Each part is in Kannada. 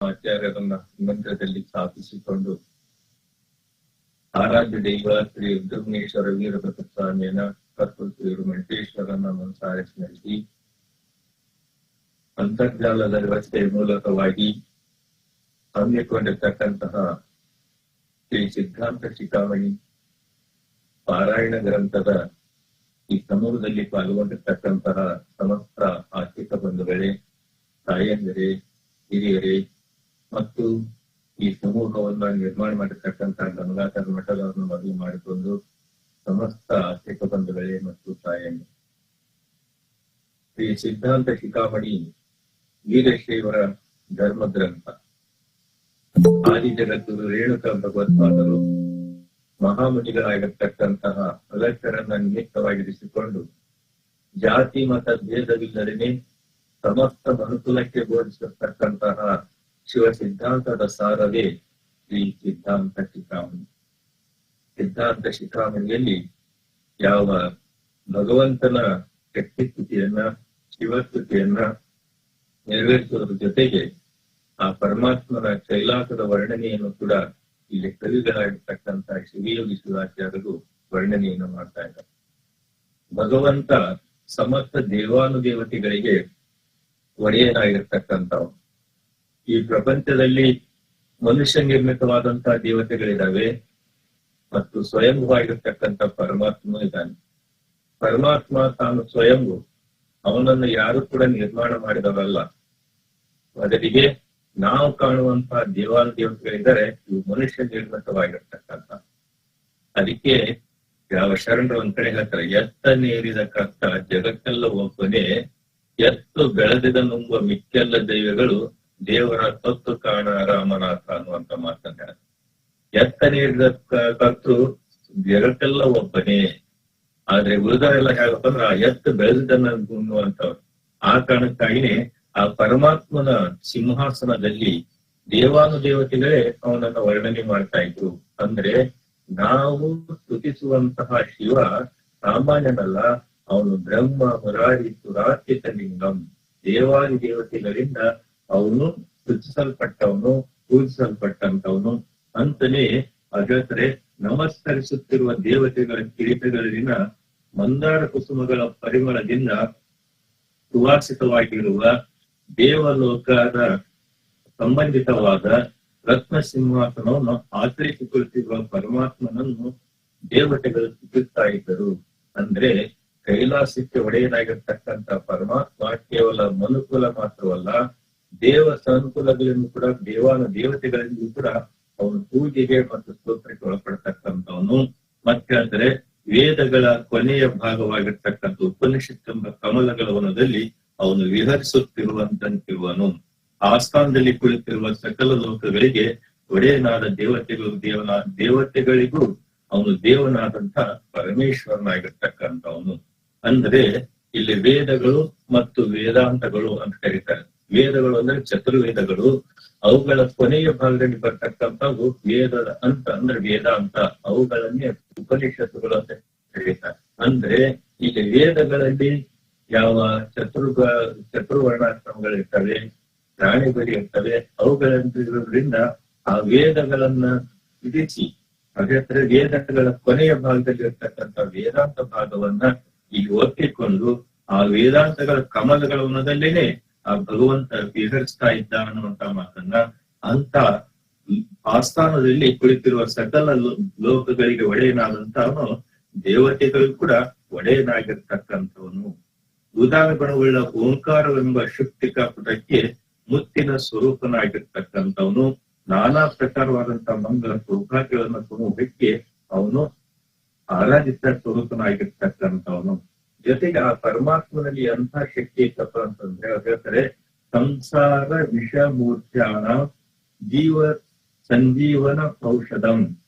ಆಚಾರ್ಯರನ್ನ ಮಂತ್ರದಲ್ಲಿ ಸ್ಥಾಪಿಸಿಕೊಂಡು ಆರಾಧ್ಯ ದೈವ ಶ್ರೀ ರುದ್ರಮೇಶ್ವರ ವೀರಭದ್ರ ಸ್ವಾಮಿಯನ್ನ ಕರ್ತೃ ಮಂಟೇಶ್ವರನ ಮನಸಾರಿಸಿ ನಡೆಸಿ ಅಂತರ್ಜಾಲದ ವ್ಯವಸ್ಥೆಯ ಮೂಲಕವಾಗಿ ಹಮ್ಮಿಕೊಂಡಿರ್ತಕ್ಕಂತಹ ಶ್ರೀ ಸಿದ್ಧಾಂತ ಶಿಖಾಮಣಿ ಪಾರಾಯಣ ಗ್ರಂಥದ ಈ ಸಮೂಹದಲ್ಲಿ ಪಾಲ್ಗೊಂಡಿರ್ತಕ್ಕಂತಹ ಸಮಸ್ತ ಆರ್ಥಿಕ ಬಂಧುಗಳೇ, ತಾಯಂದಿರೇ, ಹಿರಿಯರೇ ಮತ್ತು ಈ ಸಮೂಹವನ್ನು ನಿರ್ಮಾಣ ಮಾಡಿರ್ತಕ್ಕಂತಹ ಗಂಗಾಧರ ಮಠಗಳನ್ನು ಮದುವೆ ಮಾಡಿಕೊಂಡು ಸಮಸ್ತ ಆರ್ಥಿಕ ಬಂಧುಗಳೇ ಮತ್ತು ತಾಯಿಯನ್ನು ಶ್ರೀ ಸಿದ್ಧಾಂತ ಶಿಖಾಮಣಿ ವೀರಶೈವರ ಧರ್ಮ ಗ್ರಂಥ ಆದಿ ಜಗತ್ತು ರೇಣುಕ ಭಗವತ್ಪಾದರು ಮಹಾಮುನಿಗಳಾಗಿರ್ತಕ್ಕಂತಹ ಅಗತ್ಯರನ್ನ ನಿಮಿತ್ತವಾಗಿರಿಸಿಕೊಂಡು ಜಾತಿ, ಮತ, ಭೇದವಿಲ್ಲದೇನೆ ಸಮಸ್ತ ಮನುಕುಲಕ್ಕೆ ಬೋಧಿಸಿರ್ತಕ್ಕಂತಹ ಶಿವ ಸಿದ್ಧಾಂತದ ಸಾರವೇ ಶ್ರೀ ಸಿದ್ಧಾಂತ ಶಿಖಾಮಣಿ ಸಿದ್ಧಾಂತ ಶಿಖಾಮಣಿಯಲ್ಲಿ ಯಾವ ಭಗವಂತನ ಶಕ್ತಿಸ್ಥಿತಿಯನ್ನ ಶಿವಸ್ತುತಿಯನ್ನ ನೆರವೇರಿಸುವುದರ ಜೊತೆಗೆ ಆ ಪರಮಾತ್ಮನ ಕೈಲಾಸದ ವರ್ಣನೆಯನ್ನು ಕೂಡ ಇಲ್ಲಿ ಕವಿಗಳಾಗಿರ್ತಕ್ಕಂತ ಶಿವಯೋಗಿ ಶಿವಾಚಾರ್ಯರು ವರ್ಣನೆಯನ್ನು ಮಾಡ್ತಾ ಇದ್ದಾರೆ. ಭಗವಂತ ಸಮಸ್ತ ದೇವಾನುದೇವತೆಗಳಿಗೆ ಒಡೆಯನಾಗಿರ್ತಕ್ಕಂಥವು ಈ ಪ್ರಪಂಚದಲ್ಲಿ ಮನುಷ್ಯ ನಿರ್ಮಿತವಾದಂತಹ ದೇವತೆಗಳಿದ್ದಾವೆ ಮತ್ತು ಸ್ವಯಂಭವಾಗಿರ್ತಕ್ಕಂಥ ಪರಮಾತ್ಮ ಇದ್ದಾನೆ. ಪರಮಾತ್ಮ ತಾನು ಸ್ವಯಂ ಅವನನ್ನು ಯಾರು ಕೂಡ ನಿರ್ಮಾಣ ಮಾಡಿದವಲ್ಲ ಮೊದಲಿಗೆ ನಾವು ಕಾಣುವಂತಹ ದೇವಾಲಯ ದೇವತೆಗಳಿದ್ದಾರೆ, ಇವು ಮನುಷ್ಯ ನಿರ್ಮಿತವಾಗಿರ್ತಕ್ಕಂಥ. ಅದಕ್ಕೆ ಯಾವ ಶರಣರು ಒಂದ್ ಕಡೆ ಹೇಳ್ತಾರೆ, ಎತ್ತ ನೀರಿದ ಕರ್ತ ಜಗತ್ತೆಲ್ಲ ಒಬ್ಬನೇ, ಎತ್ತು ಬೆಳೆದಿದ ನುಂಬ ಮಿಕ್ಕೆಲ್ಲ ದೈವಗಳು ದೇವರ ತತ್ತು ಕಾಣ ರಾಮನಾಥ ಅನ್ನುವಂತ ಮಾತನ್ನ. ಎತ್ತ ನೀಡಿದ ಕತ್ತು ಜಗತ್ತೆಲ್ಲ ಒಬ್ಬನೇ. ಆದ್ರೆ ಉಳಿದರೆಲ್ಲ ಹೇಳಪ್ಪ ಅಂದ್ರೆ ಆ ಎತ್ತ ಬೆಳೆದನ್ನ ಅನ್ನುವಂಥವ್ರು. ಆ ಕಾರಣಕ್ಕಾಗಿನೇ ಆ ಪರಮಾತ್ಮನ ಸಿಂಹಾಸನದಲ್ಲಿ ದೇವಾನು ದೇವತೆಗಳೇ ಅವನನ್ನ ವರ್ಣನೆ ಮಾಡ್ತಾ ಇದ್ರು. ಅಂದ್ರೆ ನಾವು ಸ್ತುತಿಸುವಂತಹ ಶಿವ ಸಾಮಾನ್ಯನಲ್ಲ ಅವನು ಬ್ರಹ್ಮ, ಮುರಾರಿ ಸುರಾಚಿತ ಲಿಂಗಂ. ದೇವಾದಿ ದೇವತೆಗಳಿಂದ ಅವನು ಸೃಜಿಸಲ್ಪಟ್ಟವನು ಪೂಜಿಸಲ್ಪಟ್ಟಂತವನು ಅಂತಲೇ ಹಾಗಾದ್ರೆ ನಮಸ್ಕರಿಸುತ್ತಿರುವ ದೇವತೆಗಳ ಕಿರೀಟಗಳಲ್ಲಿನ ಮಂದಾರ ಕುಸುಮಗಳ ಪರಿಮಳದಿಂದ ಸುವಾಸಿತವಾಗಿರುವ ದೇವಲೋಕದ ಸಂಬಂಧಿತವಾದ ರತ್ನ ಸಿಂಹಾಸನವನ್ನು ಆಚರಿಸಿಕೊಳ್ಳುತ್ತಿರುವ ಪರಮಾತ್ಮನನ್ನು ದೇವತೆಗಳು ಸ್ತುತಿಸ್ತಾ ಇದ್ದರು. ಅಂದ್ರೆ ಕೈಲಾಸಕ್ಕೆ ಒಡೆಯನಾಗಿರ್ತಕ್ಕಂಥ ಪರಮಾತ್ಮ ಕೇವಲ ಮನುಕುಲ ಮಾತ್ರವಲ್ಲ ದೇವ ಸಾನುಕೂಲಗಳನ್ನು ಕೂಡ, ದೇವಾನ ದೇವತೆಗಳಿಗೂ ಕೂಡ ಅವನು ಪೂಜೆಗೆ ಮತ್ತು ಸ್ತೋತ್ರಕ್ಕೆ ಒಳಪಡ್ತಕ್ಕಂಥವನು. ಮತ್ತೆ ಅಂದ್ರೆ ವೇದಗಳ ಕೊನೆಯ ಭಾಗವಾಗಿರ್ತಕ್ಕಂಥ ಉಪನಿಷತ್ ಎಂಬ ಕಮಲಗಳ ವನದಲ್ಲಿ ಅವನು ವಿಹರಿಸುತ್ತಿರುವಂತಂತಿರುವನು. ಆಸ್ಥಾನದಲ್ಲಿ ಕುಳಿತಿರುವ ಸಕಲ ಲೋಕಗಳಿಗೆ ಒಡೆಯನಾದ ದೇವತೆಗಳು, ದೇವನ, ದೇವತೆಗಳಿಗೂ ಅವನು ದೇವನಾದಂತ ಪರಮೇಶ್ವರನಾಗಿರ್ತಕ್ಕಂಥವನು. ಅಂದ್ರೆ ಇಲ್ಲಿ ವೇದಗಳು ಮತ್ತು ವೇದಾಂತಗಳು ಅಂತ ಕರೀತಾರೆ. ವೇದಗಳು ಅಂದ್ರೆ ಚತುರ್ವೇದಗಳು. ಅವುಗಳ ಕೊನೆಯ ಭಾಗದಲ್ಲಿ ಬರ್ತಕ್ಕಂಥವು ವೇದದ ಅಂತ ಅಂದ್ರೆ ವೇದಾಂತ ಅವುಗಳನ್ನೇ ಉಪನಿಷತ್ತುಗಳು ಅಂತ ಕರೀತಾರೆ. ಅಂದ್ರೆ ಈಗ ವೇದಗಳಲ್ಲಿ ಯಾವ ಚತುರ್ಗ, ಚತುರ್ವರ್ಣಾಶ್ರಮಗಳಿರ್ತವೆ ಪ್ರಾಣಿಗಳು ಇರ್ತವೆ ಅವುಗಳಿರೋದ್ರಿಂದ ಆ ವೇದಗಳನ್ನ ವಿಧಿಸಿ ಹಾಗಾದ್ರೆ ವೇದಗಳ ಕೊನೆಯ ಭಾಗದಲ್ಲಿ ಇರ್ತಕ್ಕಂಥ ವೇದಾಂತ ಭಾಗವನ್ನ ಇಲ್ಲಿ ಒಪ್ಪಿಕೊಂಡು ಆ ವೇದಾಂತಗಳ ಕಮಲಗಳ ವನದಲ್ಲೇನೆ ಆ ಭಗವಂತ ವಿಹರಿಸ್ತಾ ಇದ್ದ ಅನ್ನುವಂತ ಮಾತನ್ನ ಅಂತ ಆಸ್ಥಾನದಲ್ಲಿ ಕುಳಿತಿರುವ ಸಕಲ ಲೋಕಗಳಿಗೆ ಒಡೆಯನಾದಂತವನು ದೇವತೆಗಳು ಕೂಡ ಒಡೆಯನಾಗಿರ್ತಕ್ಕಂಥವನು. ಉದಾನ ಗುಣವುಳ್ಳ ಓಂಕಾರವೆಂಬ ಶಕ್ತಿಕ ಪುಟಕ್ಕೆ ಮುತ್ತಿನ ಸ್ವರೂಪನಾಗಿರ್ತಕ್ಕಂಥವನು. ನಾನಾ ಪ್ರಕಾರವಾದಂತಹ ಮಂಗಲ ಸೌಭಾಗ್ಯಗಳನ್ನು ಸಮೂಹಕ್ಕೆ ಅವನು ಆರಾಧಿತ ಸ್ವರೂಪನಾಗಿರ್ತಕ್ಕಂಥವನು. ಜೊತೆಗೆ ಆ ಪರಮಾತ್ಮನಲ್ಲಿ ಎಂಥ ಶಕ್ತಿ ಇತ್ತಪ್ಪ ಅಂತಂದ್ರೆ ಅವ್ರು ಹೇಳ್ತಾರೆ, ಸಂಸಾರ ವಿಷ ಮೂರ್ಛಾನ ಜೀವ ಸಂಜೀವನ ಔಷಧಂ.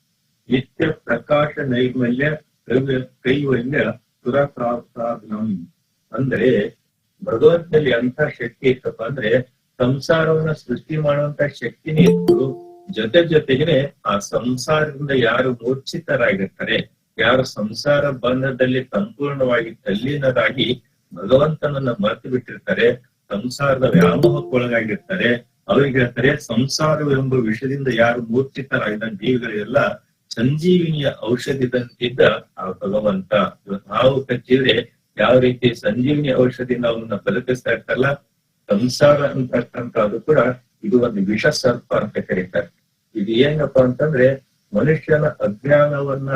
ನಿತ್ಯ ಪ್ರಕಾಶ ನೈರ್ಮಲ್ಯ ಕೈವ- ಕೈವಲ್ಯ ಸುರಸಾಧನಂ ಅಂದ್ರೆ ಭಗವಂತನಲ್ಲಿ ಅಂತ ಶಕ್ತಿ ಇತ್ತಪ್ಪ ಅಂದ್ರೆ ಸಂಸಾರವನ್ನ ಸೃಷ್ಟಿ ಮಾಡುವಂತ ಶಕ್ತಿನೇ ಇತ್ತು. ಜೊತೆ ಜೊತೆಗೆ ಆ ಸಂಸಾರದಿಂದ ಯಾರು ಮೂರ್ಛಿತರಾಗಿರ್ತಾರೆ ಯಾರು ಸಂಸಾರ ಬಂಧದಲ್ಲಿ ಸಂಪೂರ್ಣವಾಗಿ ತಲ್ಲೀನರಾಗಿ ಭಗವಂತನನ್ನ ಮರೆತು ಬಿಟ್ಟಿರ್ತಾರೆ, ಸಂಸಾರದ ವ್ಯಾಮೋಹಕ್ಕೊಳಗಾಗಿರ್ತಾರೆ ಅವರಿಗೆ ಹೇಳ್ತಾರೆ, ಸಂಸಾರವೆಂಬ ವಿಷಯದಿಂದ ಯಾರು ಮೂರ್ಛಿತರಾಗಿದ್ದ ಜೀವಿಗಳೆಲ್ಲ ಸಂಜೀವಿನಿಯ ಔಷಧಿದಂತಿದ್ದ ಆ ಭಗವಂತ. ಹಾವು ಕಚ್ಚಿದ್ರೆ ಯಾವ ರೀತಿ ಸಂಜೀವಿನಿ ಔಷಧಿನ ಅವನ್ನ ಬದುಕಿಸ್ತಾ ಇರ್ತಲ್ಲ ಸಂಸಾರ ಅಂತಕ್ಕಂಥ ಅದು ಕೂಡ ಇದು ಒಂದು ವಿಷ ಸರ್ಪ ಅಂತ ಕರೀತಾರೆ. ಇದು ಏನಪ್ಪಾ ಅಂತಂದ್ರೆ ಮನುಷ್ಯನ ಅಜ್ಞಾನವನ್ನ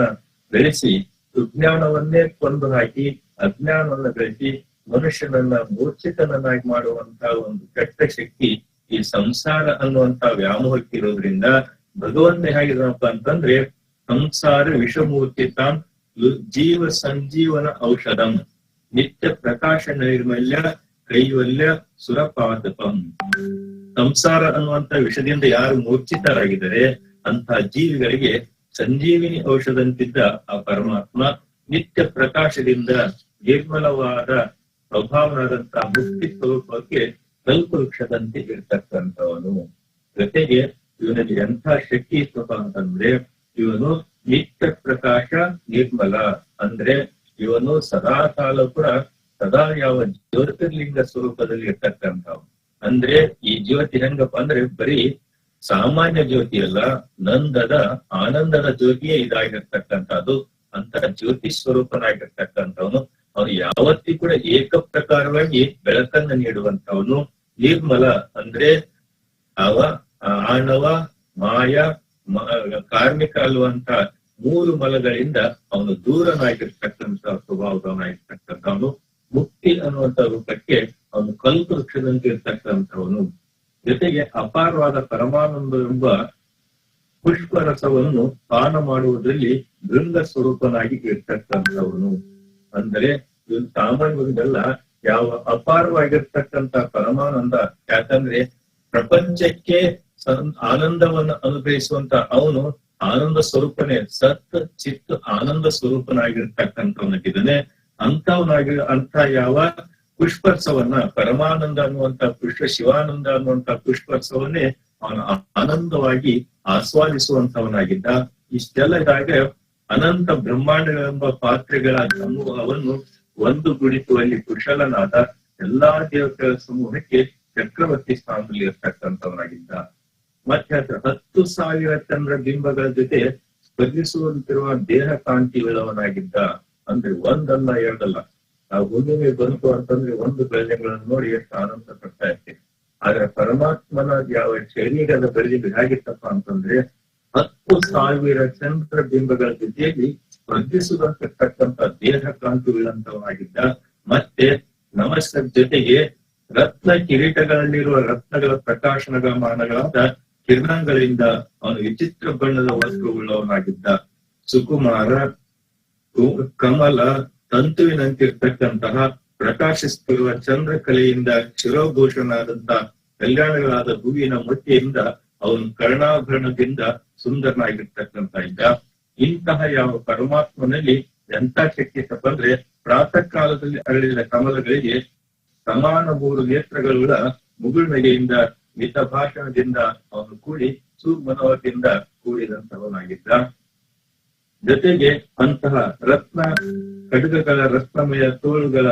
ಬೆಳೆಸಿ ಸುಜ್ಞಾನವನ್ನೇ ಕೊಂದು ಹಾಕಿ ಅಜ್ಞಾನವನ್ನ ಬೆಳೆಸಿ ಮನುಷ್ಯನನ್ನ ಮೂರ್ಛಿತನನ್ನಾಗಿ ಮಾಡುವಂತಹ ಒಂದು ಕೆಟ್ಟ ಶಕ್ತಿ ಈ ಸಂಸಾರ ಅನ್ನುವಂತ ವ್ಯಾಮೋಹಕ್ಕಿರೋದ್ರಿಂದ ಭಗವಂತ ಹೇಗಿದ್ರಪ್ಪ ಅಂತಂದ್ರೆ ಸಂಸಾರ ವಿಷಮೂರ್ತಿ ತಾನ್ ಜೀವ ಸಂಜೀವನ ಔಷಧಂ. ನಿತ್ಯ ಪ್ರಕಾಶ ನೈರ್ಮಲ್ಯ ಕೈವಲ್ಯ ಸುರಪಾದಪಂ. ಸಂಸಾರ ಅನ್ನುವಂತ ವಿಷದಿಂದ ಯಾರು ಮೂರ್ಛಿತರಾಗಿದ್ದಾರೆ ಅಂತ ಜೀವಿಗಳಿಗೆ ಸಂಜೀವಿನಿ ಔಷಧಂತಿದ್ದ ಆ ಪರಮಾತ್ಮ ನಿತ್ಯ ಪ್ರಕಾಶದಿಂದ ನಿರ್ಮಲವಾದ ಸ್ವಭಾವನಾದಂತಹ ಮುಕ್ತಿ ಸ್ವರೂಪಕ್ಕೆ ಕಲ್ಪವೃಕ್ಷದಂತೆ ಇರ್ತಕ್ಕಂಥವನು. ಜೊತೆಗೆ ಇವನಲ್ಲಿ ಎಂಥ ಶಕ್ತಿ ಸ್ವಭ ಅಂತಂದ್ರೆ, ಇವನು ನಿತ್ಯ ಪ್ರಕಾಶ ನಿರ್ಮಲ. ಅಂದ್ರೆ ಇವನು ಸದಾ ಕಾಲ ಕೂಡ ಸದಾ ಯಾವ ಜ್ಯೋತಿರ್ಲಿಂಗ ಸ್ವರೂಪದಲ್ಲಿ ಇರ್ತಕ್ಕಂಥವ್ ಅಂದ್ರೆ ಈ ಜ್ಯೋತಿ ಹೆಂಗಪ್ಪ ಅಂದ್ರೆ ಬರೀ ಸಾಮಾನ್ಯ ಜ್ಯೋತಿ ಅಲ್ಲ, ನಂದದ, ಆನಂದದ ಜ್ಯೋತಿಯೇ ಇದಾಗಿರ್ತಕ್ಕಂಥದ್ದು ಅಂತ ಜ್ಯೋತಿ ಸ್ವರೂಪನಾಗಿರ್ತಕ್ಕಂಥವನು. ಅವನು ಯಾವತ್ತಿ ಕೂಡ ಏಕ ಪ್ರಕಾರವಾಗಿ ಬೆಳಕನ್ನ ನೀಡುವಂತವನು ನಿರ್ಮಲ ಅಂದ್ರೆ ಅವ ಆಣವ, ಮಾಯ ಕಾರ್ಮಿಕ ಅಲ್ಲುವಂತ ಮೂರು ಮಲಗಳಿಂದ ಅವನು ದೂರನಾಗಿರ್ತಕ್ಕಂತ ಸ್ವಭಾವದವನಾಗಿರ್ತಕ್ಕಂಥವನು. ಮುಕ್ತಿ ಅನ್ನುವಂತ ರೂಪಕ್ಕೆ ಅವನು ಕಲ್ಪು ವೃಕ್ಷದಂತೆ ಇರ್ತಕ್ಕಂಥವನು ಜೊತೆಗೆ ಅಪಾರವಾದ ಪರಮಾನಂದ ಎಂಬ ಪುಷ್ಪರಸವನ್ನು ಪಾನ ಮಾಡುವುದರಲ್ಲಿ ಬೃಂದ ಸ್ವರೂಪನಾಗಿ ಇರ್ತಕ್ಕಂಥವನು. ಅಂದರೆ ಇದು ಯಾವ ಅಪಾರವಾಗಿರ್ತಕ್ಕಂಥ ಪರಮಾನಂದ, ಯಾಕಂದ್ರೆ ಪ್ರಪಂಚಕ್ಕೆ ಆನಂದವನ್ನು ಅನುಭವಿಸುವಂತ ಅವನು ಆನಂದ ಸ್ವರೂಪನೇ, ಸತ್ ಚಿತ್ ಆನಂದ ಸ್ವರೂಪನಾಗಿರ್ತಕ್ಕಂಥವನಾಗಿದ್ದಾನೆ. ಅಂತವನಾಗಿ ಅಂತ ಯಾವ ಪುಷ್ಪರ್ಸವನ್ನ ಪರಮಾನಂದ ಅನ್ನುವಂತ ಪುಷ್ಪ, ಶಿವಾನಂದ ಅನ್ನುವಂತ ಪುಷ್ಪರ್ಸವನ್ನೇ ಅವನು ಆನಂದವಾಗಿ ಆಸ್ವಾದಿಸುವಂತವನಾಗಿದ್ದ ಇಷ್ಟೆಲ್ಲ ಇದಾಗ ಅನಂತ ಬ್ರಹ್ಮಾಂಡಗಳೆಂಬ ಪಾತ್ರೆಗಳ ಸಮೂಹವನ್ನು ಒಂದು ಗುಡಿಸುವಲ್ಲಿ ಕುಶಲನಾದ ಎಲ್ಲಾ ದೇವತೆಗಳ ಸಮೂಹಕ್ಕೆ ಚಕ್ರವರ್ತಿ ಸ್ಥಾನದಲ್ಲಿ ಇರ್ತಕ್ಕಂಥವನಾಗಿದ್ದ. ಮತ್ತೆ ಹತ್ತು ಸಾವಿರ ಚಂದ್ರ ಬಿಂಬಗಳ ಜೊತೆ ಸ್ಪರ್ಧಿಸುವಂತಿರುವ ದೇಹ ಕಾಂತಿ ಉಳ್ಳವನಾಗಿದ್ದ ಅಂದ್ರೆ ಒಂದಲ್ಲ ಎರಡಲ್ಲ. ನಾವು ಭೂಮಿಗೆ ಬಂತು ಅಂತಂದ್ರೆ ಒಂದು ಬೆಳದಿಂಗಳನ್ನು ನೋಡಿ ಎಷ್ಟು ಆನಂದ ಪಡ್ತಾ ಇರ್ತೀವಿ ಆದ್ರೆ ಪರಮಾತ್ಮನ ಯಾವ ಶರೀರದ ಬೆಳದಿಂಗಳು ಹೇಗಿತ್ತಪ್ಪ ಅಂತಂದ್ರೆ ಹತ್ತು ಸಾವಿರ ಚಂದ್ರ ಬಿಂಬಗಳ ಜೊತೆಯಲ್ಲಿ ಸ್ಪರ್ಧಿಸುವಂತಿರ್ತಕ್ಕಂಥ ದೇಹ ಕಾಂತಿ ಉಳ್ಳಂತವನಾಗಿದ್ದ ಮತ್ತೆ ನಮಸ್ಕಾರ ಜೊತೆಗೆ ರತ್ನ ಕಿರೀಟಗಳಲ್ಲಿರುವ ರತ್ನಗಳ ಪ್ರಕಾಶನಮಾನಗಳಾದ ಕಿರಣಗಳಿಂದ ಅವನು ವಿಚಿತ್ರ ಬಣ್ಣದ ವಸ್ತುಗಳವನಾಗಿದ್ದ ಸುಕುಮಾರ, ಕಮಲ ತಂತುವಿನಂತಿರ್ತಕ್ಕಂತಹ ಪ್ರಕಾಶಿಸುತ್ತಿರುವ ಚಂದ್ರಕಲೆಯಿಂದ ಶಿರೋಭೂಷಣಾದಂತಹ ಕಲ್ಯಾಣಗಳಾದ ಹೂವಿನ ಮೊಟ್ಟೆಯಿಂದ ಅವನು ಕರ್ಣಾಭರಣದಿಂದ ಸುಂದರನಾಗಿರ್ತಕ್ಕಂತ ಇದ್ದ ಇಂತಹ ಯಾವ ಪರಮಾತ್ಮನಲ್ಲಿ ಎಂತ ಶಕ್ತಿ ಬಂದ್ರೆ ಪ್ರಾತಃ ಕಾಲದಲ್ಲಿ ಅರಳಿದ ಕಮಲಗಳಿಗೆ ಸಮಾನ ಮೂರು ನೇತ್ರಗಳುಳ್ಳ ಮುಗುಳ್ಮೆಗೆಯಿಂದ ಮಿತ ಭಾಷಣದಿಂದ ಅವನು ಕೂಡಿ ಸುಮನೋಹದಿಂದ ಕೂಡಿದಂತವನಾಗಿದ್ದ ಜೊತೆಗೆ ಅಂತಹ ರತ್ನ ಖಡ್ಗಗಳ, ರತ್ನಮಯ ತೋಳುಗಳ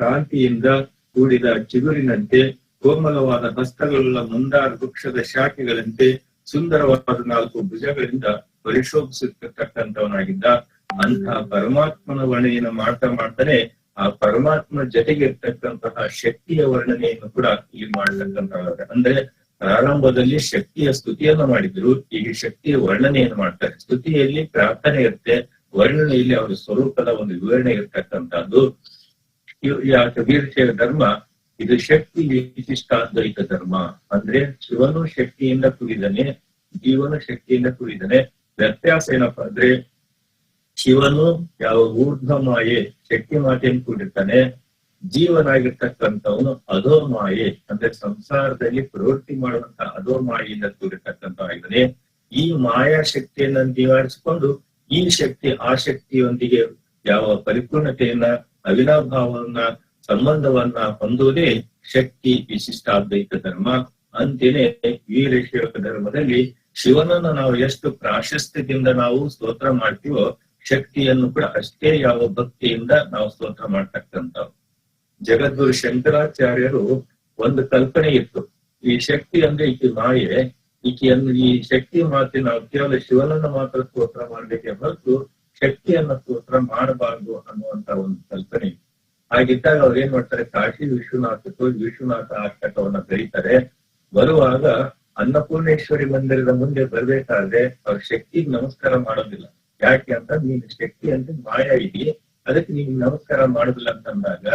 ಕಾಂತಿಯಿಂದ ಕೂಡಿದ ಚಿಗುರಿನಂತೆ, ಕೋಮಲವಾದ ಹಸ್ತಗಳುಳ್ಳ ಮುಂದಾರ ವೃಕ್ಷದ ಶಾಖೆಗಳಂತೆ, ಸುಂದರವಾದ ನಾಲ್ಕು ಭುಜಗಳಿಂದ ಪರಿಶೋಭಿಸಿರ್ತಕ್ಕಂಥವನಾಗಿದ್ದ ಅಂತಹ ಪರಮಾತ್ಮನ ವರ್ಣನೆಯನ್ನು ಮಾಡ್ತಾ ಮಾಡ್ತಾನೆ, ಆ ಪರಮಾತ್ಮನ ಜೊತೆಗೆ ಇರ್ತಕ್ಕಂತಹ ಶಕ್ತಿಯ ವರ್ಣನೆಯನ್ನು ಕೂಡ ಇಲ್ಲಿ ಮಾಡ್ತಕ್ಕಂಥ ಅಂದ್ರೆ ಪ್ರಾರಂಭದಲ್ಲಿ ಶಕ್ತಿಯ ಸ್ತುತಿಯನ್ನ ಮಾಡಿದ್ರು. ಈಗ ಶಕ್ತಿಯ ವರ್ಣನೆಯನ್ನು ಮಾಡ್ತಾರೆ. ಸ್ತುತಿಯಲ್ಲಿ ಪ್ರಾರ್ಥನೆ ಇರುತ್ತೆ. ವರ್ಣನೆಯಲ್ಲಿ ಅವರ ಸ್ವರೂಪದ ಒಂದು ವಿವರಣೆ ಇರ್ತಕ್ಕಂಥದ್ದು. ವೀರಶೈವ ಧರ್ಮ, ಇದು ಶಕ್ತಿ ವಿಶಿಷ್ಟಾದ್ವೈತ ಧರ್ಮ. ಅಂದ್ರೆ ಶಿವನು ಶಕ್ತಿಯಿಂದ ಕೂಡಿದನೆ ಜೀವನು ಶಕ್ತಿಯಿಂದ ಕೂಡಿದನೆ ವ್ಯತ್ಯಾಸ ಏನಪ್ಪಾ ಅಂದ್ರೆ ಶಿವನು ಯಾವ ಊರ್ಧ್ವ ಮಾಯೆ, ಶಕ್ತಿ ಮಾತೆಯನ್ನು ಕೂಡಿರ್ತಾನೆ. ಜೀವನಾಗಿರ್ತಕ್ಕಂಥವನು ಅಧೋಮಾಯಿ, ಅಂದ್ರೆ ಸಂಸಾರದಲ್ಲಿ ಪ್ರವೃತ್ತಿ ಮಾಡುವಂತ ಅಧೋಮಾಯಿಯಿಂದ ಕೂಡಿರ್ತಕ್ಕಂಥವಾಗಿದ್ದಾನೆ ಈ ಮಾಯಾ ಶಕ್ತಿಯನ್ನ ನಿವಾರಿಸಿಕೊಂಡು ಈ ಶಕ್ತಿ ಆ ಶಕ್ತಿಯೊಂದಿಗೆ ಯಾವ ಪರಿಪೂರ್ಣತೆಯನ್ನ, ಅವಿನಾಭಾವವನ್ನ, ಸಂಬಂಧವನ್ನ ಹೊಂದುವುದೇ ಶಕ್ತಿ ವಿಶಿಷ್ಟಾದ್ವೈತ ಧರ್ಮ. ಅಂತೆಯೇ ವೀರಶೈವ ಧರ್ಮದಲ್ಲಿ ಶಿವನನ್ನು ನಾವು ಎಷ್ಟು ಪ್ರಾಶಸ್ತ್ಯದಿಂದ ನಾವು ಸ್ತೋತ್ರ ಮಾಡ್ತೀವೋ, ಶಕ್ತಿಯನ್ನು ಕೂಡ ಅಷ್ಟೇ ಯಾವ ಭಕ್ತಿಯಿಂದ ನಾವು ಸ್ತೋತ್ರ ಮಾಡ್ತಕ್ಕಂಥವು. ಜಗದ್ಗುರು ಶಂಕರಾಚಾರ್ಯರು ಒಂದು ಕಲ್ಪನೆ ಇತ್ತು. ಈ ಶಕ್ತಿ ಅಂದ್ರೆ ಈಕೆ ಮಾಯೆ. ಈಕೆಯನ್ನು ಈ ಶಕ್ತಿ ಮಾತಿನ ಕೇವಲ ಶಿವನನ್ನ ಮಾತ್ರ ಸ್ತೋತ್ರ ಮಾಡಲಿಕ್ಕೆ ಹೊರತು ಶಕ್ತಿಯನ್ನ ಸ್ತೋತ್ರ ಮಾಡಬಾರ್ದು ಅನ್ನುವಂತ ಒಂದು ಕಲ್ಪನೆ. ಹಾಗಿದ್ದಾಗ ಅವ್ರು ಏನ್ ಮಾಡ್ತಾರೆ? ಕಾಶಿ ವಿಶ್ವನಾಥಕ್ಕೂ ವಿಶ್ವನಾಥ ಅಷ್ಟಕವನ್ನ ಬರೀತಾರೆ. ಬರುವಾಗ ಅನ್ನಪೂರ್ಣೇಶ್ವರಿ ಮಂದಿರದ ಮುಂದೆ ಬರ್ಬೇಕಾದ್ರೆ ಅವ್ರ ಶಕ್ತಿಗೆ ನಮಸ್ಕಾರ ಮಾಡೋದಿಲ್ಲ. ಯಾಕೆ ಅಂತ, ನೀನ್ ಶಕ್ತಿ ಅಂದ್ರೆ ಮಾಯ ಇದೆ ಅದಕ್ಕೆ ನೀನ್ ನಮಸ್ಕಾರ ಮಾಡೋದಿಲ್ಲ ಅಂತಂದಾಗ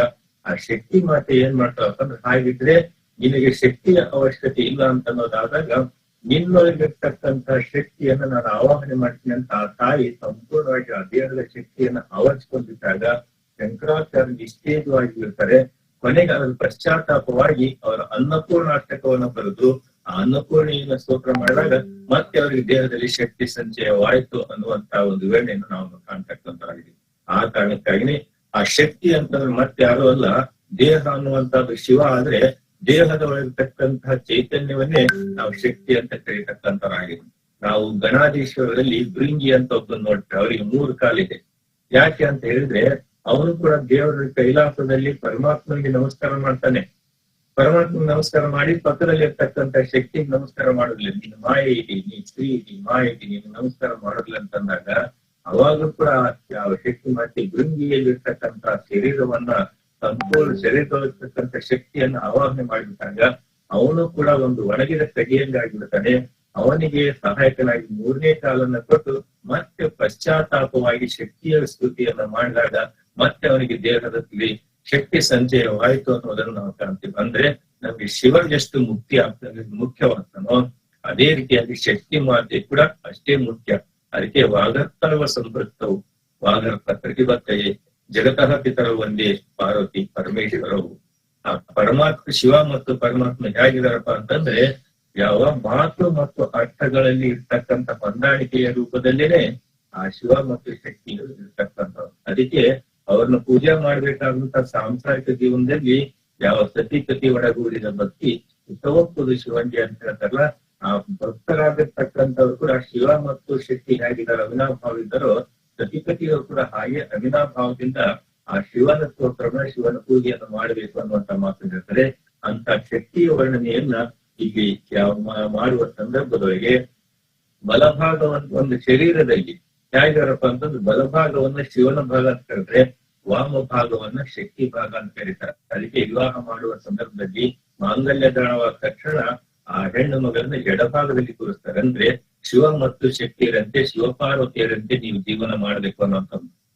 ಆ ಶಕ್ತಿ ಮಾತೆ ಏನ್ ಮಾಡ್ತಾವಪ್ಪ ಅಂದ್ರೆ ಹಾಗಿದ್ರೆ ನಿನಗೆ ಶಕ್ತಿಯ ಅವಶ್ಯಕತೆ ಇಲ್ಲ ಅಂತ ಅನ್ನೋದಾದಾಗ ನಿನ್ನೊಳಗಿರ್ತಕ್ಕಂತ ಶಕ್ತಿಯನ್ನ ನಾನು ಆವಾಹನೆ ಮಾಡ್ತೀನಿ ಅಂತ ಆ ತಾಯಿ ಸಂಪೂರ್ಣವಾಗಿ ದೇಹದ ಶಕ್ತಿಯನ್ನ ಆವರಿಸಿಕೊಂಡಿದ್ದಾಗ ಶಂಕರಾಚಾರ್ಯ ನಿಶ್ಚೇದವಾಗಿ ಇರ್ತಾರೆ ಕೊನೆಗೆ ಅದರ ಪಶ್ಚಾತ್ತಾಪವಾಗಿ ಅವರ ಅನ್ನಪೂರ್ಣಾಷ್ಟಕವನ್ನು ಬರೆದು ಆ ಅನ್ನಪೂರ್ಣೆಯನ್ನ ಸ್ತೋತ್ರ ಮಾಡಿದಾಗ ಮತ್ತೆ ಅವರಿಗೆ ದೇಹದಲ್ಲಿ ಶಕ್ತಿ ಸಂಚಯವಾಯಿತು ಅನ್ನುವಂತಹ ಒಂದು ವಿವರಣೆಯನ್ನು ನಾವು ಕಾಣ್ತಕ್ಕಂಥದ್ದಾಗಿದೆ. ಆ ಕಾರಣಕ್ಕಾಗಿನೇ ಆ ಶಕ್ತಿ ಅಂತಂದ್ರೆ ಮತ್ತೆ ಯಾರು ಅಲ್ಲ, ದೇಹ ಅನ್ನುವಂತದ್ದು ಶಿವ ಆದ್ರೆ ದೇಹದ ಒಳಗಿರ್ತಕ್ಕಂತಹ ಚೈತನ್ಯವನ್ನೇ ನಾವು ಶಕ್ತಿ ಅಂತ ಕರೀತಕ್ಕಂಥವ್ರಾಗಿದೆ ನಾವು ಗಣಾಧೀಶ್ವರದಲ್ಲಿ ಭೃಂಗಿ ಅಂತ ಒಬ್ಬನ್ ನೋಡ್ತೇವೆ ಅವರಿಗೆ ಮೂರು ಕಾಲಿದೆ. ಯಾಕೆ ಅಂತ ಹೇಳಿದ್ರೆ, ಅವನು ಕೂಡ ದೇವರ ಕೈಲಾಸದಲ್ಲಿ ಪರಮಾತ್ಮನಿಗೆ ನಮಸ್ಕಾರ ಮಾಡ್ತಾನೆ. ಪರಮಾತ್ಮ ನಮಸ್ಕಾರ ಮಾಡಿ ಪಕ್ಕದಲ್ಲಿ ಇರ್ತಕ್ಕಂಥ ಶಕ್ತಿಗೆ ನಮಸ್ಕಾರ ಮಾಡೋದಿಲ್ಲ. ನೀನು ಮಾಯ ಇಡಿ ನೀ ಸ್ತ್ರೀ ಇಡಿ ಮಾಯ ಇಡಿ ನೀನು ನಮಸ್ಕಾರ ಮಾಡೋದಿಲ್ಲ ಅಂತಂದಾಗ ಅವಾಗ ಕೂಡ ಶಕ್ತಿ ಮಾಡಿ ಭೃಂಗಿಯಲ್ಲಿರ್ತಕ್ಕಂಥ ಶರೀರವನ್ನ ಸಂಪೂರ್ಣ ಶರೀರದಲ್ಲಿರ್ತಕ್ಕಂಥ ಶಕ್ತಿಯನ್ನ ಆವಾಹನೆ ಮಾಡಿಬಿಟ್ಟಾಗ ಅವನು ಕೂಡ ಒಂದು ಒಣಗಿದ ಕಡಿಯಂಗಾಗಿಬಿಡ್ತಾನೆ ಅವನಿಗೆ ಸಹಾಯಕನಾಗಿ ಮೂರನೇ ಕಾಲನ್ನ ಕೊಟ್ಟು ಮತ್ತೆ ಪಶ್ಚಾತ್ತಾಪವಾಗಿ ಶಕ್ತಿಯ ಸ್ತುತಿಯನ್ನ ಮಾಡಿದಾಗ ಮತ್ತೆ ಅವನಿಗೆ ದೇಹದಲ್ಲಿ ಶಕ್ತಿ ಸಂಚಯವಾಯಿತು ಅನ್ನೋದನ್ನು ನಾವು ಕಾಣ್ತೀವಿ. ಅಂದ್ರೆ ನಮ್ಗೆ ಶಿವ ಎಷ್ಟು ಮುಕ್ತಿ ಆಗ್ತದೆ ಮುಖ್ಯವಾಗ್ತಾನೋ, ಅದೇ ರೀತಿಯಾಗಿ ಶಕ್ತಿ ಮಾತೆ ಕೂಡ ಅಷ್ಟೇ ಮುಖ್ಯ. ಅದಕ್ಕೆ ವಾಗರ್ಥವ ಸಂಪೃಕ್ತವು ವಾಗರ್ಥ ಪ್ರತಿಭಕ್ತೆಯೇ ಜಗತಃ ಪಿತರವು ಒಂದೇ ಪಾರ್ವತಿ ಪರಮೇಶ್ವರವು. ಆ ಪರಮಾತ್ಮ ಶಿವ ಮತ್ತು ಪರಮಾತ್ಮ ಹೇಗಿದಾರಪ್ಪ ಅಂತಂದ್ರೆ ಯಾವ ಮಾತು ಮತ್ತು ಅರ್ಥಗಳಲ್ಲಿ ಇರ್ತಕ್ಕಂಥ ಹೊಂದಾಣಿಕೆಯ ರೂಪದಲ್ಲೇನೆ ಆ ಶಿವ ಮತ್ತು ಶಕ್ತಿಗಳು ಇರ್ತಕ್ಕಂಥವ್ರು ಅದಕ್ಕೆ ಅವ್ರನ್ನ ಪೂಜೆ ಮಾಡ್ಬೇಕಾದಂತ ಸಾಂಸಾರಿಕ ಜೀವನದಲ್ಲಿ ಯಾವ ಸತಿಕತಿ ಒಳಗೂಡಿದ ಭಕ್ತಿ ಉತ್ತಮ ಶಿವಂಜಿ ಅಂತ ಹೇಳ್ತಾರಲ್ಲ ಆ ಭಕ್ತರಾಗಿರ್ತಕ್ಕಂಥವ್ರು ಕೂಡ ಶಿವ ಮತ್ತು ಶಕ್ತಿ ಹೇಗಿದ್ದಾರೆ ಅವಿನಾಭಾವ ಇದ್ದರೂ ಸತಿಪತಿಯವರು ಕೂಡ ಹಾಗೆ ಅವಿನಾಭಾವದಿಂದ ಆ ಶಿವನ ಸ್ತೋತ್ರವನ್ನ, ಶಿವನ ಪೂಜೆಯನ್ನು ಮಾಡಬೇಕು ಅನ್ನುವಂತ ಮಾತು ಹೇಳ್ತಾರೆ. ಅಂತ ಶಕ್ತಿಯ ವರ್ಣನೆಯನ್ನ ಇಲ್ಲಿ ಮಾಡುವ ಸಂದರ್ಭದೊಳಗೆ ಬಲಭಾಗವನ್ನು ಒಂದು ಶರೀರದಲ್ಲಿ ಹೇಗಿದಾರಪ್ಪ ಅಂತಂದ್ರೆ ಬಲಭಾಗವನ್ನ ಶಿವನ ಭಾಗ ಅಂತ ಕರೆದ್ರೆ ವಾಮ ಭಾಗವನ್ನ ಶಕ್ತಿ ಭಾಗ ಅಂತ ಕರೀತಾರೆ. ಅದಕ್ಕೆ ವಿವಾಹ ಮಾಡುವ ಸಂದರ್ಭದಲ್ಲಿ ಮಾಂಗಲ್ಯ ದಾನವಾದ ತಕ್ಷಣ ಆ ಹೆಣ್ಣು ಮಗಳನ್ನ ಎಡಭಾಗದಲ್ಲಿ ಕೂರಿಸ್ತಾರೆ ಅಂದ್ರೆ ಶಿವ ಮತ್ತು ಶಕ್ತಿಯರಂತೆ, ಶಿವಪಾರ್ವತಿಯರಂತೆ ನೀವು ಜೀವನ ಮಾಡಬೇಕು ಅನ್ನೋಂಥ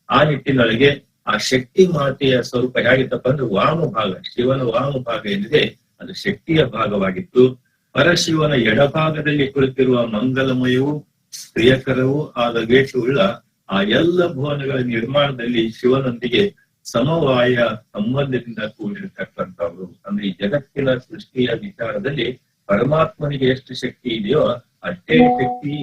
ಆ ನಿಟ್ಟಿನೊಳಗೆ ಆ ಶಕ್ತಿ ಮಾತೆಯ ಸ್ವರೂಪ ಹೇಗಿತ್ತಪ್ಪ ಅಂದ್ರೆ ವಾಮ ಭಾಗ, ಶಿವನ ವಾಮ ಭಾಗ ಏನಿದೆ, ಅದು ಶಕ್ತಿಯ ಭಾಗವಾಗಿತ್ತು. ಪರಶಿವನ ಎಡಭಾಗದಲ್ಲಿ ಕುಳಿತಿರುವ ಮಂಗಲಮಯವೂ ಪ್ರಿಯಕರವೂ ಆದ ವೇಷವುಳ್ಳ ಆ ಎಲ್ಲ ಭುವನಗಳ ನಿರ್ಮಾಣದಲ್ಲಿ ಶಿವನೊಂದಿಗೆ ಸಮವಾಯ ಸಂಬಂಧದಿಂದ ಕೂಡಿರ್ತಕ್ಕಂಥವ್ರು. ಅಂದ್ರೆ ಈ ಜಗತ್ತಿನ ಸೃಷ್ಟಿಯ ವಿಚಾರದಲ್ಲಿ ಪರಮಾತ್ಮನಿಗೆ ಎಷ್ಟು ಶಕ್ತಿ ಇದೆಯೋ ಅಷ್ಟೇ ಶಕ್ತಿ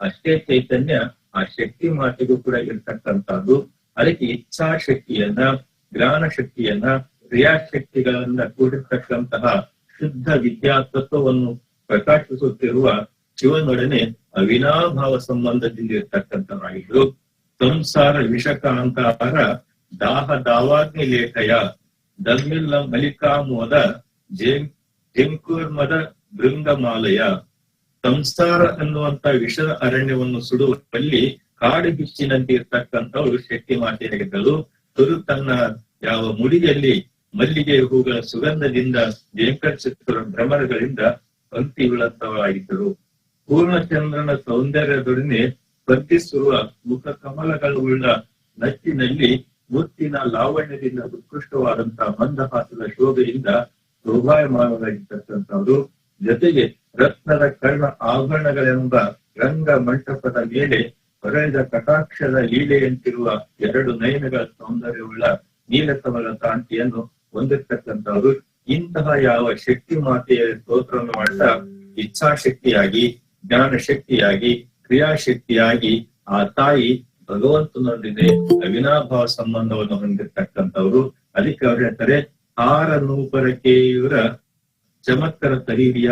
ಅಷ್ಟೇ ಚೈತನ್ಯ ಆ ಶಕ್ತಿ ಮಾತಿಗೂ ಕೂಡ ಇರ್ತಕ್ಕಂಥದ್ದು. ಅದಕ್ಕೆ ಇಚ್ಛಾ ಶಕ್ತಿಯನ್ನ ಜ್ಞಾನ ಶಕ್ತಿಯನ್ನ ಕ್ರಿಯಾಶಕ್ತಿಗಳನ್ನ ಕೂಡಿರ್ತಕ್ಕಂತಹ ಶುದ್ಧ ವಿದ್ಯಾ ತತ್ವವನ್ನು ಪ್ರಕಾಶಿಸುತ್ತಿರುವ ಶಿವನೊಡನೆ ಅವಿನಾಭಾವ ಸಂಬಂಧದಿಂದ ಇರ್ತಕ್ಕಂಥವಾಗಿದ್ರು ಸಂಸಾರ ವಿಷಕಾಂತಾರ ದಾಹ ದಾವಾಗ್ನಿ ಲೇಖಯ ದಮ್ಮಿಲ್ಲ ಮಲಿಕಾಮೋದ ಜೇಂ ಜಂಕುರ್ಮದ ಭೃಂಗಮಾಲಯ ಸಂಸಾರ ಅನ್ನುವಂತ ವಿಷದ ಅರಣ್ಯವನ್ನು ಸುಡುವಲ್ಲಿ ಕಾಡು ಬಿಚ್ಚಿನಂತೆ ಇರ್ತಕ್ಕಂಥವ್ರು ಶಕ್ತಿ ಮಾತೆಯಾಗಿದ್ದಳು ತುರು ತನ್ನ ಯಾವ ಮುಡಿಯಲ್ಲಿ ಮಲ್ಲಿಗೆ ಹೂಗಳ ಸುಗಂಧದಿಂದ ಜೇಂಕರ್ಚಿತ್ರ ಭ್ರಮರಗಳಿಂದ ಪಂಕ್ತಿ ಉಳ್ಳಂತವರಾಗಿದ್ದರು. ಪೂರ್ಣಚಂದ್ರನ ಸೌಂದರ್ಯದೊಡನೆ ಸ್ಪರ್ಧಿಸುವ ಮುಖ ಕಮಲಗಳುಳ್ಳ ನಚ್ಚಿನಲ್ಲಿ ಮುತ್ತಿನ ಲಾವಣ್ಯದಿಂದ ಉತ್ಕೃಷ್ಟವಾದಂತಹ ಮಂದಹಾಸದ ಶೋಭೆಯಿಂದ ಶೋಭಾಯಮಾನವಾಗಿರ್ತಕ್ಕಂಥವ್ರು ಜೊತೆಗೆ ರತ್ನದ ಕರ್ಣ ಆಭರಣಗಳೆಂಬ ರಂಗ ಮಂಟಪದ ಮೇಲೆ ಹೊರೆದ ಕಟಾಕ್ಷದ ಲೀಲೆಯಂತಿರುವ ಎರಡು ನಯನಗಳ ಸೌಂದರ್ಯವುಳ್ಳ ನೀಲಕಮಲ ಕಾಂತಿಯನ್ನು ಹೊಂದಿರ್ತಕ್ಕಂಥವರು ಇಂತಹ ಯಾವ ಶಕ್ತಿ ಮಾತೆಯ ಸ್ತೋತ್ರವನ್ನು ಮಾಡ್ತಾ ಇಚ್ಛಾಶಕ್ತಿಯಾಗಿ ಜ್ಞಾನ ಶಕ್ತಿಯಾಗಿ ಕ್ರಿಯಾಶಕ್ತಿಯಾಗಿ ಆ ತಾಯಿ ಭಗವಂತನೊಂದಿಗೆ ಅವಿನಾಭಾವ ಸಂಬಂಧವನ್ನು ಹೊಂದಿರ್ತಕ್ಕಂಥವ್ರು. ಅದಕ್ಕೆ ಅವ್ರು ಹೇಳ್ತಾರೆ ಆರ ಇವರ ಚಮತ್ಕರ ತರೀರಿಯ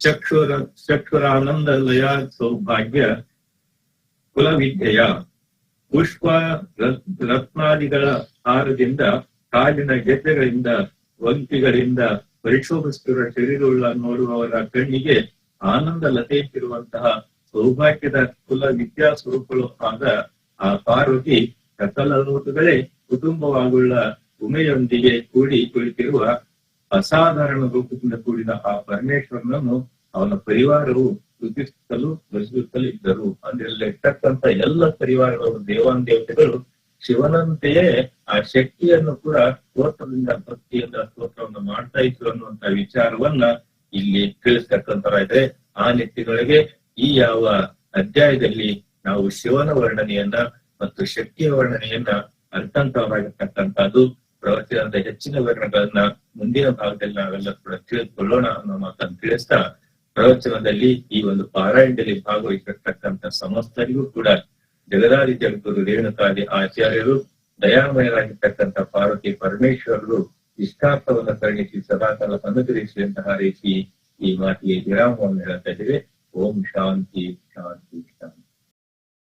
ಚಕ್ಷುರ ಚಕ್ಷುರಾನಂದ ಲಯ ಸೌಭಾಗ್ಯ, ಕುಲವಿದ್ಯೆಯ ಪುಷ್ಪ ರತ್- ರತ್ನಾದಿಗಳ ಹಾರದಿಂದ, ಕಾಲಿನ ಗೆದ್ದೆಗಳಿಂದ, ವಂಕಿಗಳಿಂದ, ಪರಿಶೋಭಿಸುತ್ತಿರುವ ಶರೀರವುಳ್ಳ ನೋಡುವವರ ಕಣ್ಣಿಗೆ ಆನಂದ ಲತೆಯುತ್ತಿರುವಂತಹ ಸೌಭಾಗ್ಯದ ಕುಲ ವಿದ್ಯಾ ಸ್ವರೂಪಗಳು ಆದ ಆ ಪಾರ್ವತಿ ಸಕಲ ಲೋಕಗಳೇ ಕುಟುಂಬವಾಗುಳ್ಳ ಉಮೆಯೊಂದಿಗೆ ಕೂಡಿ ಕುಳಿತಿರುವ ಅಸಾಧಾರಣ ರೂಪದಿಂದ ಕೂಡಿದ ಆ ಪರಮೇಶ್ವರನನ್ನು ಅವನ ಪರಿವಾರವು ಸ್ತುತಿಸುತ್ತಲೂ ಭಜಿಸುತ್ತಲೂ ಇದ್ದರು. ಅಂದ್ರೆ ಇರ್ತಕ್ಕಂತ ಎಲ್ಲ ಪರಿವಾರಗಳ, ದೇವಾನ್ ದೇವತೆಗಳು ಶಿವನಂತೆಯೇ ಆ ಶಕ್ತಿಯನ್ನು ಕೂಡ ಸ್ತೋತ್ರದಿಂದ, ಭಕ್ತಿಯಿಂದ ಸ್ತೋತ್ರವನ್ನು ಮಾಡ್ತಾ ಇದ್ರು ಅನ್ನುವಂತ ವಿಚಾರವನ್ನ ಇಲ್ಲಿ ತಿಳಿಸ್ತಕ್ಕಂಥರಾದ್ರೆ ಆ ನಿಟ್ಟಿನೊಳಗೆ ಈ ಯಾವ ಅಧ್ಯಾಯದಲ್ಲಿ ನಾವು ಶಿವನ ವರ್ಣನೆಯನ್ನ ಮತ್ತು ಶಕ್ತಿಯ ವರ್ಣನೆಯನ್ನ ಅರ್ಥಂತವಾಗಿರ್ತಕ್ಕಂಥದ್ದು ಪ್ರವಚನದ ಹೆಚ್ಚಿನ ವಿವರಣೆಗಳನ್ನ ಮುಂದಿನ ಭಾಗದಲ್ಲಿ ನಾವೆಲ್ಲ ಕೂಡ ತಿಳಿದುಕೊಳ್ಳೋಣ ಅನ್ನೋ ಮಾತನ್ನು ತಿಳಿಸ್ತಾ ಪ್ರವಚನದಲ್ಲಿ ಈ ಒಂದು ಪಾರಾಯಣದಲ್ಲಿ ಭಾಗವಹಿಸಿರ್ತಕ್ಕಂಥ ಸಮಸ್ತರಿಗೂ ಕೂಡ ಜಗದಾದಿ ಜಗದ್ಗುರು ರೇಣುಕಾದಿ ಆಚಾರ್ಯರು, ದಯಾಮಯರಾಗಿರ್ತಕ್ಕಂಥ ಪಾರ್ವತಿ ಪರಮೇಶ್ವರರು ಇಷ್ಟಾರ್ಥವನ್ನು ಕರುಣಿಸಿ ಸದಾಕಾಲ ಅನುಗ್ರಹಿಸಿ ರೀತಿ ಈ ಮಾತಿಗೆ ವಿರಾಮವನ್ನು ಹೇಳ್ತಾ ಇದ್ದೇವೆ. ಓಂ ಶಾಂತಿ.